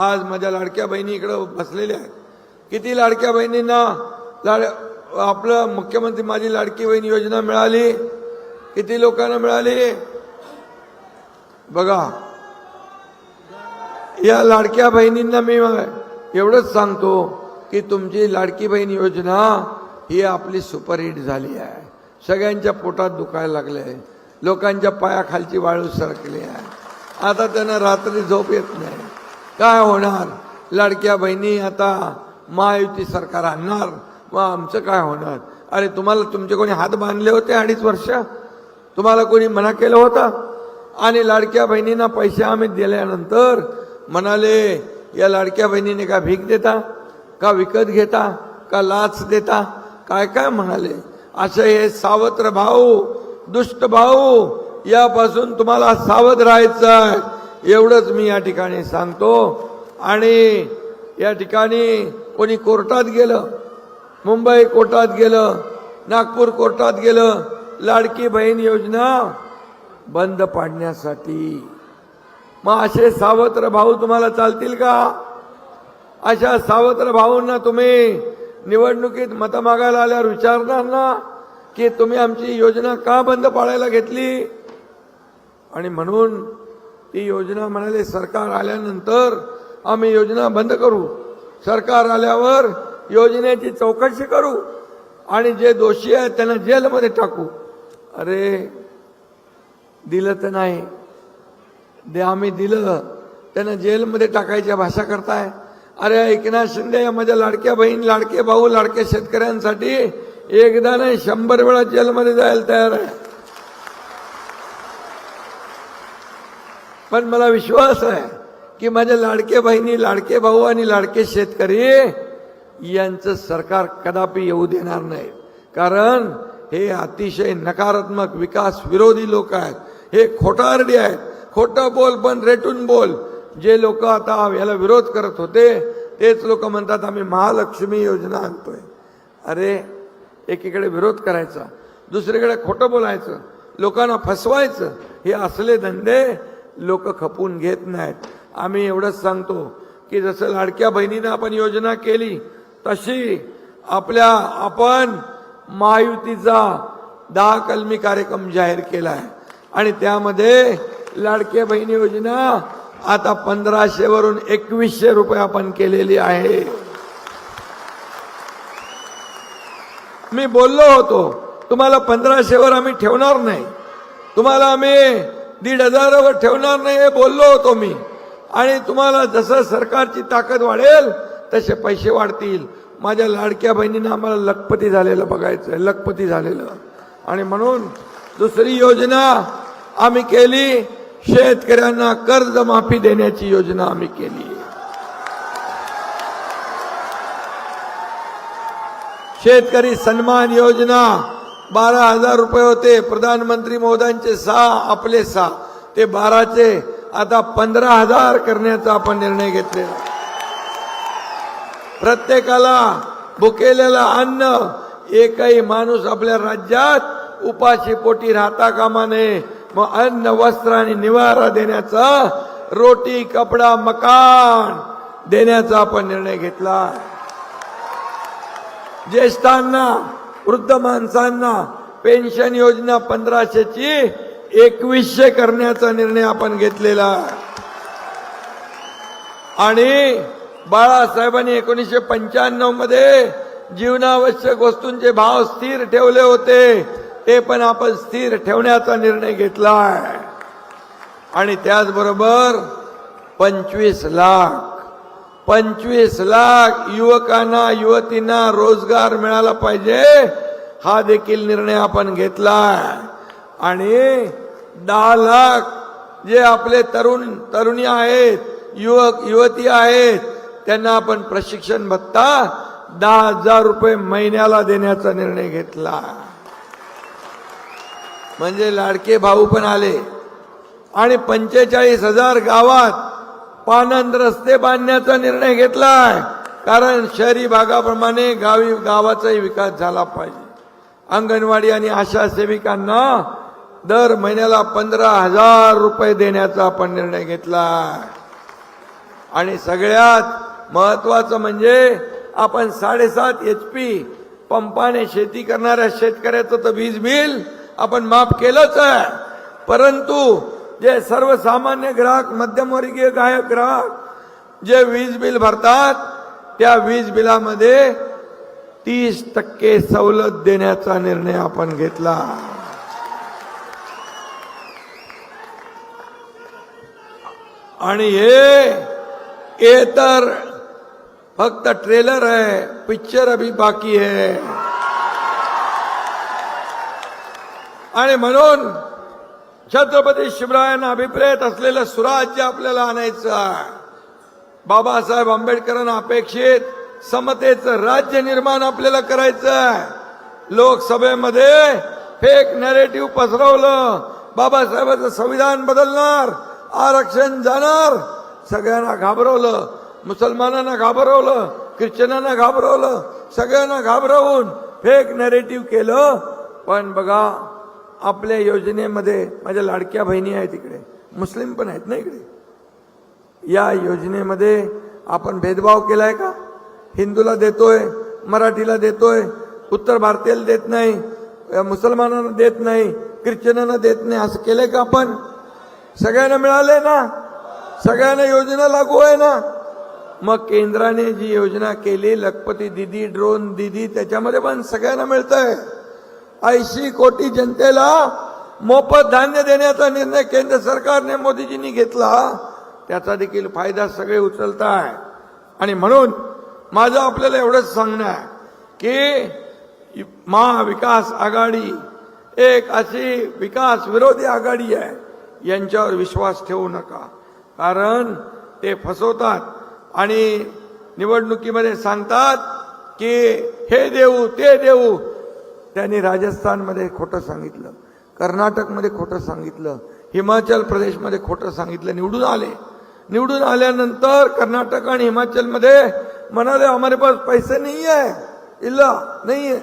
आज माझ्या लाडक्या बहिणी इकडं बसलेल्या आहेत. किती लाडक्या बहिणींना लाड आपलं मुख्यमंत्री माझी लाडकी बहीण योजना मिळाली. किती लोकांना मिळाली? बघा. या लाडक्या बहिणींना मी एवढंच सांगतो की तुमची लाडकी बहीण योजना ही आपली सुपरहिट झाली आहे. सगळ्यांच्या पोटात दुखायला लागले लोकांच्या पायाखालची वाळू सरकली आहे. आता त्यांना रात्री झोप येत नाही. काय होणार? लाडक्या बहिणी आता महायुती सरकार आणणार. मग आमचं काय होणार? अरे तुम्हाला तुमचे कोणी हात बांधले होते अडीच वर्ष? तुम्हाला कोणी मना केलं होतं? आणि लाडक्या बहिणींना पैसे आम्ही दिल्यानंतर म्हणाले या लाडक्या बहिणीने का भीक देता? का विकत घेता? का लाच देता? काय काय म्हणाले? असे हे सावत्र भाऊ दुष्ट भाऊ यापासून तुम्हाला सावध राहायचं आहे. एवढंच मी या ठिकाणी सांगतो. आणि या ठिकाणी कोणी कोर्टात गेलं मुंबई कोर्टात गेलं नागपूर कोर्टात गेलं लाडकी बहीण योजना बंद पाडण्यासाठी. मग असे सावत्र भाऊ तुम्हाला चालतील का? अशा सावत्र भाऊंना तुम्ही निवडणुकीत मत मागायला आल्यावर विचारणार ना की तुम्ही आमची योजना का बंद पाडायला घेतली? आणि म्हणून ती योजना म्हणाले सरकार आल्यानंतर आम्ही योजना बंद करू. सरकार आल्यावर योजनेची चौकशी करू आणि जे दोषी आहेत त्यांना जेलमध्ये टाकू. अरे दिलं तर नाही. दे आम्ही दिलं. त्यांना जेलमध्ये टाकायच्या भाषा करताय. अरे एकनाथ शिंदे या माझ्या लाडक्या बहीण लाडके भाऊ लाडक्या शेतकऱ्यांसाठी एकदा नाही शंभर वेळा जेलमध्ये जायला तयार आहे. पण मला विश्वास आहे की माझ्या लाडके बहिणी लाडके भाऊ आणि लाडके शेतकरी यांचं सरकार कदापि येऊ देणार नाही. कारण हे अतिशय नकारात्मक विकास विरोधी लोक आहेत. हे खोटारडी आहेत. खोटं बोल पण रेटून बोल. जे लोक आता याला विरोध करत होते तेच लोक म्हणतात आम्ही महालक्ष्मी योजना आणतोय. अरे एकीकडे विरोध करायचा दुसरीकडे खोटं बोलायचं लोकांना फसवायचं हे असले धंदे लोक खपून घेत नाहीत. आम्ही एवढंच सांगतो की जसं लाडक्या बहिणीनं आपण योजना केली तशी आपल्या आपण महायुतीचा दहा कलमी कार्यक्रम जाहीर केला आहे आणि त्यामध्ये लाडके बहिणी योजना आता पंधराशे वरून एकवीसशे रुपये आपण केलेली आहे. मी बोललो होतो तुम्हाला पंधराशेवर आम्ही ठेवणार नाही. तुम्हाला आम्ही दीड हजारावर ठेवणार नाही हे बोललो होतो मी. आणि तुम्हाला जसं सरकारची ताकद वाढेल तसे पैसे वाढतील. माझ्या लाडक्या बहिणीनं आम्हाला लखपती झालेलं बघायचं आहे लखपती झालेलं. आणि म्हणून दुसरी योजना आम्ही केली शेतकऱ्यांना कर्जमाफी देण्याची योजना आम्ही केली. शेतकरी सन्मान योजना बारा हजार रुपये होते. प्रधानमंत्री मोदांचे सहा आपले सहा. ते बाराचे. आता पंधरा हजार करण्याचा आपण निर्णय घेतलेला प्रत्येकाला भुकेलेला अन्न एकही माणूस आपल्या राज्यात उपाशी पोटी राहता कामा नये. मग अन्न वस्त्र आणि निवारा देण्याचा रोटी कपडा मकान देण्याचा आपण निर्णय घेतला ज्येष्ठांना वृद्ध माणसांना पेन्शन योजना पंधराशेची एकवीसशे करण्याचा निर्णय आपण घेतलेला. आणि बाळासाहेबांनी एकोणीसशे पंच्याण्णवमध्ये जीवनावश्यक वस्तूंचे भाव स्थिर ठेवले होते. ते पण आपण स्थिर ठेवण्याचा निर्णय घेतला आहे आणि त्याचबरोबर पंचवीस लाख पंचवीस लाख युवकांना युवतींना रोजगार मिळाला पाहिजे हा देखील निर्णय आपण घेतला आणि दहा लाख जे आपले तरुण तरुणी आहेत युवक युवती आहेत त्यांना आपण प्रशिक्षण भत्ता दहा हजार रुपये महिन्याला देण्याचा निर्णय घेतला. म्हणजे लाडके भाऊ पण आले. आणि पंचेचाळीस हजार गावात पानंद रस्ते बांधण्याचा निर्णय घेतलाय. कारण शहरी भागाप्रमाणे गावी गावाचाही विकास झाला पाहिजे. अंगणवाडी आणि आशा सेविकांना दर महिन्याला पंधरा हजार रुपये देण्याचा आपण निर्णय घेतला आणि सगळ्यात महत्वाचं म्हणजे आपण साडेसात एच पी पंपाने शेती करणाऱ्या शेतकऱ्याचं तर वीज बिल आपण माफ केलंच आहे. परंतु जे सर्वसामान्य ग्राहक मध्यमवर्गीय गायक ग्राहक जे वीज बिल भरतात त्या वीज बिलामध्ये तीस टक्के सवलत देण्याचा निर्णय आपण घेतला. आणि हे तर फक्त ट्रेलर आहे पिक्चर अभी बाकी आहे. आणि म्हणून छत्रपती शिवरायांना अभिप्रेत असलेलं सुराज्य आपल्याला आणायचं आहे. बाबासाहेब आंबेडकरांना अपेक्षित समतेचं राज्य निर्माण आपल्याला करायचं आहे. लोकसभेमध्ये फेक नॅरेटिव्ह पसरवलं. बाबासाहेबांचं संविधान बदलणार. आरक्षण जाणार. सगळ्यांना घाबरवलं. मुसलमानांना घाबरवलं. ख्रिश्चनांना घाबरवलं. सगळ्यांना घाबरवून फेक नॅरेटिव्ह केलं. पण बघा आपल्या योजनेमध्ये माझ्या लाडक्या बहिणी आहेत इकडे. मुस्लिम पण आहेत ना इकडे? या योजनेमध्ये आपण भेदभाव केलाय का? हिंदूला देतोय मराठीला देतोय उत्तर भारतीयाला देत नाही मुसलमानांना देत नाही ख्रिश्चनांना देत नाही असं केलंय का आपण? सगळ्यांना मिळालंय ना? सगळ्यांना योजना लागू आहे ना? मग केंद्राने जी योजना केली लखपती दिदी ड्रोन दिदी त्याच्यामध्ये पण सगळ्यांना मिळतंय. ऐंशी कोटी जनतेला मोफत धान्य देण्याचा निर्णय केंद्र सरकारने मोदीजींनी घेतला. त्याचा देखील फायदा सगळे उचलताय आणि म्हणून माझं आपल्याला एवढंच सांगणं आहे की महाविकास आघाडी एक अशी विकास विरोधी आघाडी आहे यांच्यावर विश्वास ठेवू नका. कारण ते फसवतात आणि निवडणुकीमध्ये सांगतात की हे देऊ ते देऊ त्यांनी राजस्थानमध्ये खोटं सांगितलं कर्नाटकमध्ये खोटं सांगितलं हिमाचल प्रदेशमध्ये खोटं सांगितलं निवडून आले. निवडून आल्यानंतर कर्नाटक आणि हिमाचलमध्ये म्हणाले हमारे पास पैसे नाही आहे इल्ला नाही आहे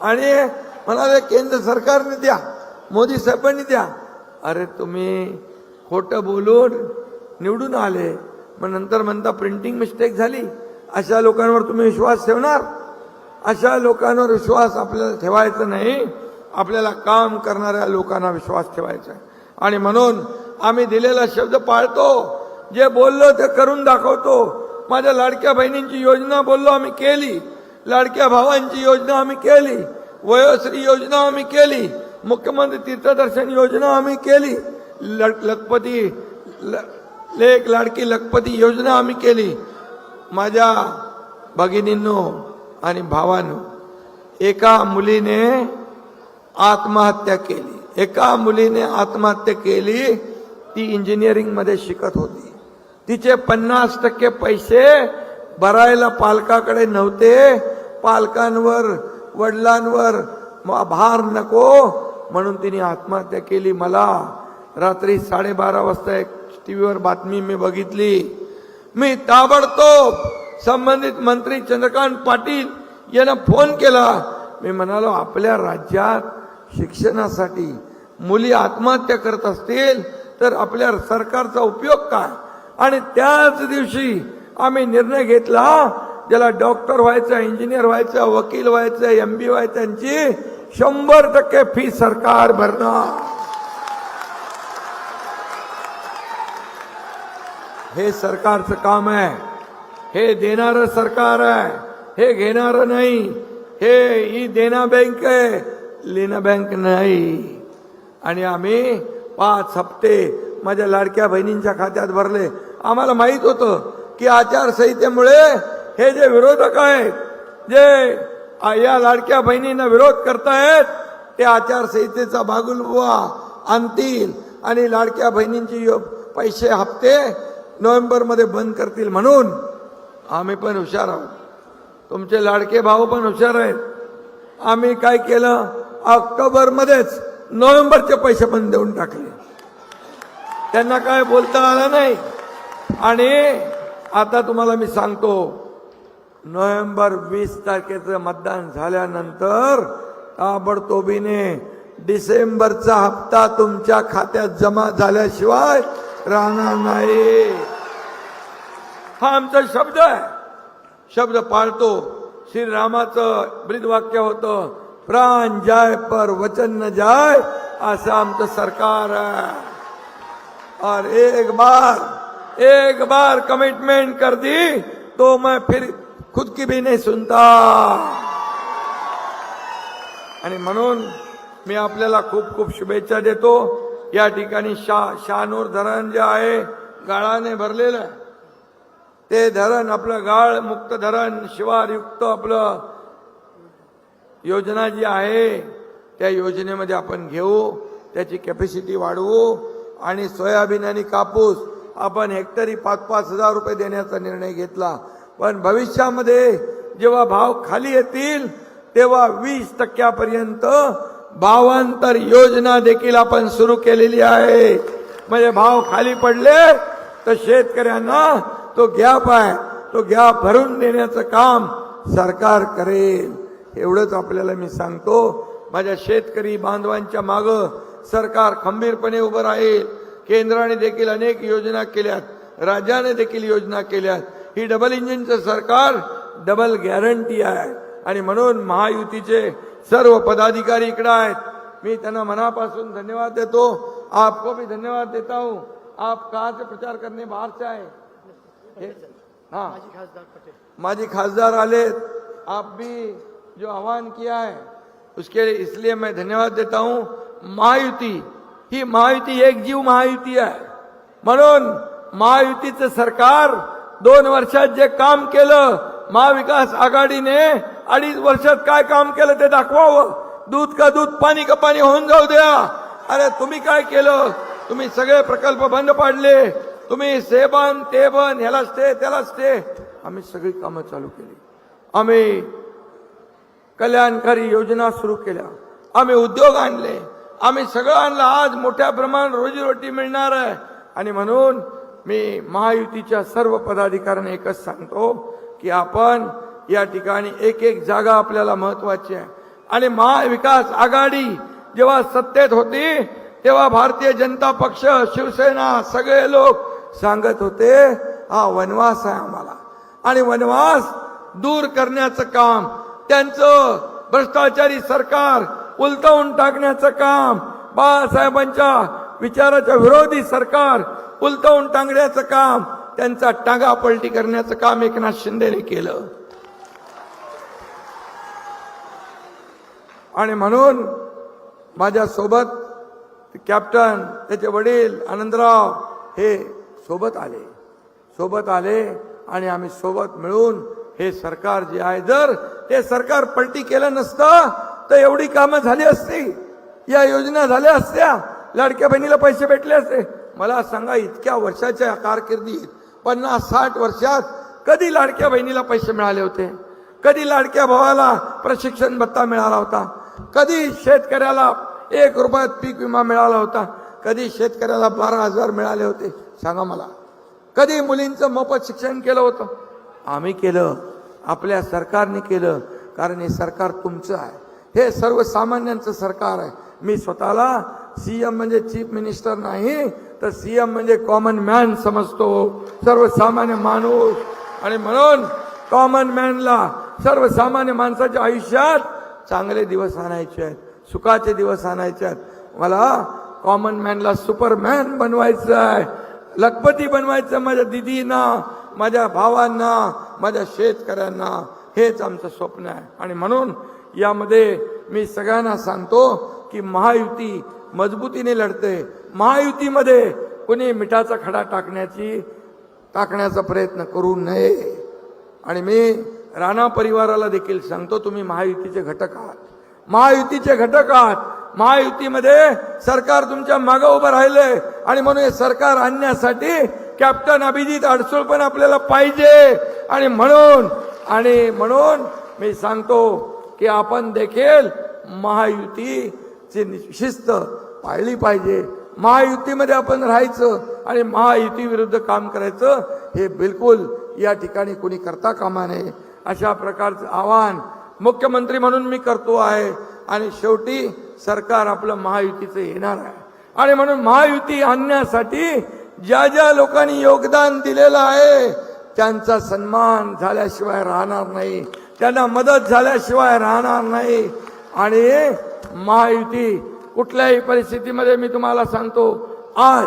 आणि म्हणाले केंद्र सरकारने द्या मोदी साहेबांनी द्या. अरे तुम्ही खोटं बोलून निवडून आले मग नंतर म्हणता प्रिंटिंग मिस्टेक झाली अशा लोकांवर तुम्ही विश्वास ठेवणार? अशा लोकांवर विश्वास आपल्याला ठेवायचा नाही. आपल्याला काम करणाऱ्या लोकांना विश्वास ठेवायचा आहे. आणि म्हणून आम्ही दिलेला शब्द पाळतो. जे बोललो ते करून दाखवतो. माझ्या लाडक्या बहिणींची योजना बोललो आम्ही केली. लाडक्या भावांची योजना आम्ही केली. वयोश्री योजना आम्ही केली. मुख्यमंत्री तीर्थदर्शन योजना आम्ही केली. लख- लखपती ल- लेख लाडकी लखपती योजना आम्ही केली. माझ्या भगिनींनो आणि भावानं एका मुलीने आत्महत्या केली. एका मुलीने आत्महत्या केली ती इंजिनिअरिंगमध्ये शिकत होती. तिचे पन्नास टक्के पैसे भरायला पालकाकडे नव्हते. पालकांवर वडिलांवर आभार भार नको. म्हणून तिने आत्महत्या केली. मला रात्री साडेबारा वाजता एक टी व्हीवर बातमी मी बघितली. मी ताबडतोब संबंधित मंत्री चंद्रकांत पाटील यांना फोन केला. मी म्हणालो आपल्या राज्यात शिक्षणासाठी मुली आत्महत्या करत असतील तर आपल्या सरकारचा उपयोग काय? आणि त्याच दिवशी आम्ही निर्णय घेतला ज्याला डॉक्टर व्हायचं इंजिनियर व्हायचं वकील व्हायचं एम बी व्हायचं त्यांची शंभर टक्के फी सरकार भरणार. हे सरकारचं काम आहे. हे देणारं सरकार आहे. हे घेणारं नाही. हे ही देना बँक आहे. लेना बँक नाही. आणि आम्ही पाच हप्ते माझ्या लाडक्या बहिणींच्या खात्यात भरले. आम्हाला माहीत होतं की आचारसंहितेमुळे हे जे विरोधक आहेत जे या लाडक्या बहिणींना विरोध करतायत ते आचारसंहितेचा बागुलबुवा आणतील आणि लाडक्या बहिणींची यो- पैसे हप्ते नोव्हेंबरमध्ये बंद करतील म्हणून आम्ही पण हुशार आहोत. तुमचे लाडके भाऊ पण हुशार आहेत. आम्ही काय केलं? ऑक्टोबरमध्येच नोव्हेंबरचे पैसे पण देऊन टाकले. त्यांना काय बोलता आलं नाही. आणि आता तुम्हाला मी सांगतो नोव्हेंबर वीस तारखेचं मतदान झाल्यानंतर ताबडतोबीने डिसेंबरचा हप्ता तुमच्या खात्यात जमा झाल्याशिवाय राहणार नाही. हा आमचा शब्द आहे. शब्द पाळतो. श्रीरामाचं ब्रीदवाक्य होतं प्राण जाय पर वचन न जाय असं आमचं सरकार आहे. और एक बार एक बार कमिटमेंट कर दी तो मैं फिर खुद की भी नहीं सुनता. आणि म्हणून मी आपल्याला खूप खूप शुभेच्छा देतो. या ठिकाणी शा शानूर धरण जे आहे गाळाने भरलेलं आहे. ते धरण आपलं गाळ मुक्त धरण शिवारयुक्त आपलं योजना जी आहे त्या योजनेमध्ये आपण घेऊ त्याची कॅपॅसिटी वाढवू आणि सोयाबीन आणि कापूस आपण हेक्टरी पाच पाच हजार रुपये देण्याचा निर्णय घेतला. पण भविष्यामध्ये जेव्हा भाव खाली येतील तेव्हा वीस टक्क्यापर्यंत भावांतर योजना देखील आपण सुरू केलेली आहे. म्हणजे भाव खाली पडले तर शेतकऱ्यांना तो गॅप आहे तो गॅप भरून देण्याचं काम सरकार करेल. एवढंच आपल्याला मी सांगतो. माझ्या शेतकरी बांधवांच्या माग सरकार खंबीरपणे उभं राहील. केंद्राने देखील अनेक योजना केल्यात राज्याने देखील योजना केल्यात. ही डबल इंजिनचं सरकार डबल गॅरंटी आहे. आणि म्हणून महायुतीचे सर्व पदाधिकारी इकडे आहेत. मी त्यांना मनापासून धन्यवाद देतो. आपको भी धन्यवाद देता हूँ. आप कहाँ से प्रचार करने बाहर से आए? हे- माजी खासदार आले आप भी जो आह्वान किया है उसके लिए इसलिए मैं धन्यवाद देता हूं। महायुती ही महायुती एक जीव महायुती आहे म्हणून महायुतीचं सरकार दोन वर्षात जे काम केलं महाविकास आघाडीने अडीच वर्षात काय काम केलं ते दाखवावं. दूध का दूध पाणी का पाणी होऊन जाऊ द्या. अरे तुम्ही काय केलं? तुम्ही सगळे प्रकल्प बंद पाडले. तुम्ही से बन ते बन ह्याला स्टे त्याला स्टे आम्ही सगळी कामं चालू केली. आम्ही कल्याणकारी योजना सुरू केल्या. आम्ही उद्योग आणले. आम्ही सगळं आणलं. आज मोठ्या प्रमाणात रोजीरोटी मिळणार आहे. आणि म्हणून मी महायुतीच्या सर्व पदाधिकाऱ्यांना एकच सांगतो की आपण या ठिकाणी एक एक जागा आपल्याला महत्वाची आहे. आणि महाविकास आघाडी जेव्हा सत्तेत होती तेव्हा भारतीय जनता पक्ष शिवसेना सगळे लोक सांगत होते हा वनवास आहे आम्हाला. आणि वनवास दूर करण्याचं काम त्यांचं भ्रष्टाचारी सरकार उलटवून टाकण्याचं काम बाळासाहेबांच्या विचाराच्या विरोधी सरकार उलटवून टांगण्याचं काम त्यांचा टांगा पलटी करण्याचं काम एकनाथ शिंदेने केलं. आणि म्हणून माझ्यासोबत कॅप्टन त्याचे वडील आनंदराव हे सोबत आले. सोबत आले आणि आम्ही सोबत मिळून हे सरकार जे आहे जर हे सरकार पलटी केलं नसतं तर एवढी कामं झाली असती. या योजना झाल्या असत्या. लाडक्या बहिणीला पैसे भेटले असते. मला सांगा इतक्या वर्षाच्या कारकिर्दीत पन्नास साठ वर्षात कधी लाडक्या बहिणीला पैसे मिळाले होते? कधी लाडक्या भावाला प्रशिक्षण भत्ता मिळाला होता? कधी शेतकऱ्याला एक रुपयात पीक विमा मिळाला होता? कधी शेतकऱ्याला बारा हजार मिळाले होते? सांगा मला कधी मुलींचं मोफत शिक्षण केलं होतं? आम्ही केलं आपल्या सरकारने केलं कारण हे सरकार तुमचं आहे. हे सर्वसामान्यांचं सरकार आहे. मी स्वतःला सी एम म्हणजे चीफ मिनिस्टर नाही तर सी एम म्हणजे कॉमन मॅन समजतो. सर्वसामान्य माणूस. आणि म्हणून कॉमन मॅनला सर्वसामान्य माणसाच्या आयुष्यात चांगले दिवस आणायचे आहेत सुखाचे दिवस आणायचे आहेत. मला कॉमन मॅनला सुपरमॅन बनवायचं आहे. लखपती बनवायचं माझ्या दिदींना माझ्या भावांना माझ्या शेतकऱ्यांना हेच आमचं स्वप्न आहे. आणि म्हणून यामध्ये मी सगळ्यांना सांगतो की महायुती मजबूतीने लढते. महायुतीमध्ये कुणी मिठाचा खडा टाकण्याची टाकण्याचा प्रयत्न करू नये. आणि मी राणा परिवाराला देखील सांगतो तुम्ही महायुतीचे घटक आहात. महायुतीचे घटक आहात. महायुतीमध्ये सरकार तुमच्या मागं उभं राहिलंय. आणि म्हणून हे सरकार आणण्यासाठी कॅप्टन अभिजित अडसूळ पण आपल्याला पाहिजे. आणि म्हणून आणि म्हणून मी सांगतो की आपण देखील महायुतीची शिस्त पाळली पाहिजे. महायुतीमध्ये आपण राहायचं आणि महायुती विरुद्ध काम करायचं हे बिलकुल या ठिकाणी कोणी करता कामा नये. अशा प्रकारचं आवाहन मुख्यमंत्री म्हणून मी करतो आहे. आणि शेवटी सरकार आपलं महायुतीचं येणार आहे. आणि म्हणून महायुती आणण्यासाठी ज्या ज्या लोकांनी योगदान दिलेलं आहे त्यांचा सन्मान झाल्याशिवाय राहणार नाही. त्यांना मदत झाल्याशिवाय राहणार नाही. आणि महायुती कुठल्याही परिस्थितीमध्ये मी तुम्हाला सांगतो आज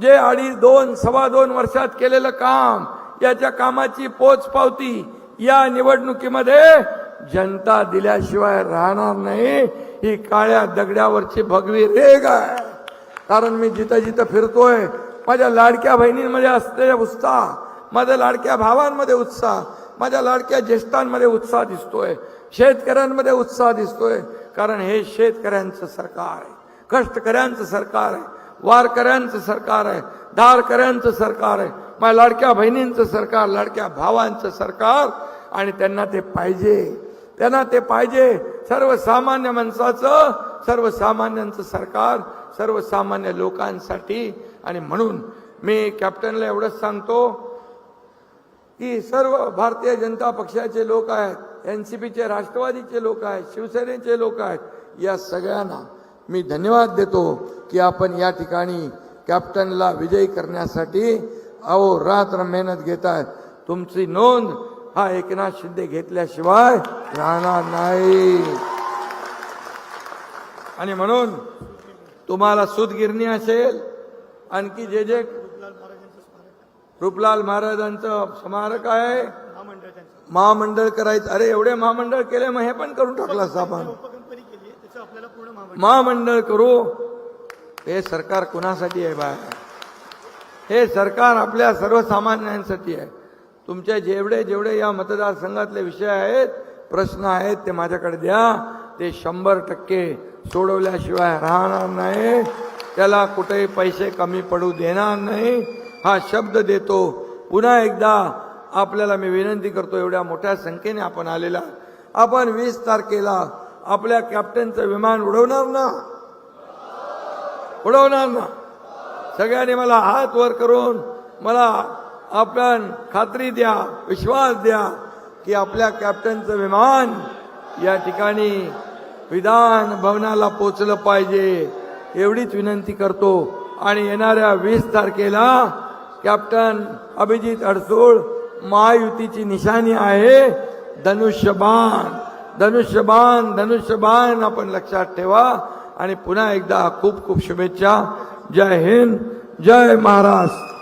जे अडीच दोन सव्वा दोन वर्षात केलेलं काम याच्या कामाची पोच पावती या निवडणुकीमध्ये जनता दिल्याशिवाय राहणार नाही. ही काळ्या दगड्यावरची भगवी रेग आहे. कारण मी जिथं जिथं फिरतोय माझ्या लाडक्या बहिणींमध्ये असलेला उत्साह माझ्या लाडक्या भावांमध्ये उत्साह माझ्या लाडक्या ज्येष्ठांमध्ये उत्साह दिसतोय शेतकऱ्यांमध्ये उत्साह दिसतोय. कारण हे शेतकऱ्यांचं सरकार आहे. कष्टकऱ्यांचं सरकार आहे. वारकऱ्यांचं सरकार आहे. धारकऱ्यांचं सरकार आहे. माझ्या लाडक्या बहिणींचं सरकार लाडक्या भावांचं सरकार. आणि त्यांना ते पाहिजे. त्यांना ते पाहिजे. सर्वसामान्य माणसाचं सर्वसामान्यांचं सरकार सर्वसामान्य लोकांसाठी. आणि म्हणून मी कॅप्टनला एवढंच सांगतो की सर्व भारतीय जनता पक्षाचे लोक आहेत एन सी पीचे राष्ट्रवादीचे लोक आहेत शिवसेनेचे लोक आहेत या सगळ्यांना मी धन्यवाद देतो की आपण या ठिकाणी कॅप्टनला विजयी करण्यासाठी अहो रात्र मेहनत घेत आहेत. तुमची नोंद हा एकनाथ शिंदे घेतल्याशिवाय राहणार नाही. आणि म्हणून तुम्हाला सूतगिरणी असेल आणखी जे जे रूपलाल महाराजांचं स्मारक आहे महामंडळ करायचं अरे एवढे महामंडळ केले मग हे पण करून टाकलं असं आपण. महामंडळ महामंडळ करू. हे सरकार कुणासाठी आहे बाय हे सरकार आपल्या सर्वसामान्यांसाठी आहे. तुमचे जेवढे जेवढे या मतदारसंघातले विषय आहेत प्रश्न आहेत ते माझ्याकडे द्या. ते शंभर टक्के सोडवल्याशिवाय राहणार नाही. त्याला कुठेही पैसे कमी पडू देणार नाही. हा शब्द देतो. पुन्हा एकदा आपल्याला मी विनंती करतो एवढ्या मोठ्या संख्येने आपण आलेला. आपण वीस तारखेला आपल्या कॅप्टनचं विमान उडवणार ना? उडवणार ना? सगळ्यांनी मला हात वर करून मला आपण खात्री द्या विश्वास द्या की आपल्या कॅप्टनचं विमान या ठिकाणी विधान भवनाला पोचलं पाहिजे. एवढीच विनंती करतो. आणि येणाऱ्या वीस तारखेला कॅप्टन अभिजित अडसूळ महायुतीची निशाणी आहे. धनुष्यबाण धनुष्यबाण धनुष्यबाण आपण लक्षात ठेवा. आणि पुन्हा एकदा खूप खूप शुभेच्छा. जय हिंद जय महाराष्ट्र.